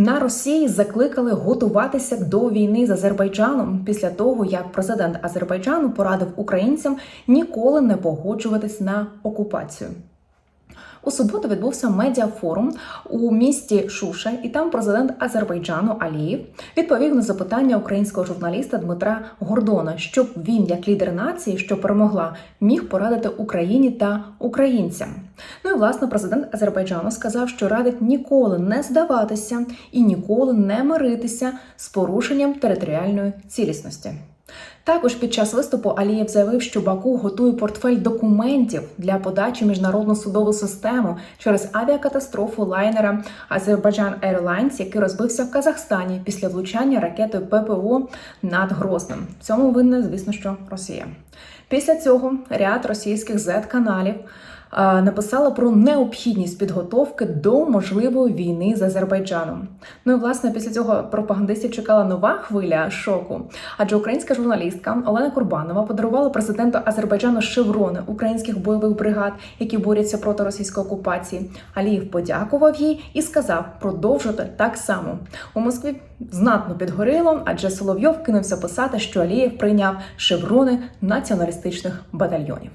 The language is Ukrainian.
На Росії закликали готуватися до війни з Азербайджаном після того, як президент Азербайджану порадив українцям ніколи не погоджуватись на окупацію. У суботу відбувся медіафорум у місті Шуша, і там президент Азербайджану Алієв відповів на запитання українського журналіста Дмитра Гордона, щоб він, як лідер нації, що перемогла, міг порадити Україні та українцям. Ну і власне президент Азербайджану сказав, що радить ніколи не здаватися і ніколи не миритися з порушенням територіальної цілісності. Також під час виступу Алієв заявив, що Баку готує портфель документів для подачі міжнародну судову систему через авіакатастрофу лайнера Азербайджан Airlines, який розбився в Казахстані після влучання ракетою ППО над Грозним. В цьому винна, звісно, що Росія. Після цього ряд російських Z-каналів е, написала про необхідність підготовки до можливої війни з Азербайджаном. Ну і власне після цього пропагандистів чекала нова хвиля шоку. Адже українська журналістка Олена Курбанова подарувала президенту Азербайджану шеврони українських бойових бригад, які борються проти російської окупації. Аліїв подякував їй і сказав продовжити так само. У Москві знатно підгоріло, адже Соловйов кинувся писати, що Алієв прийняв шеврони націоналістичних батальйонів.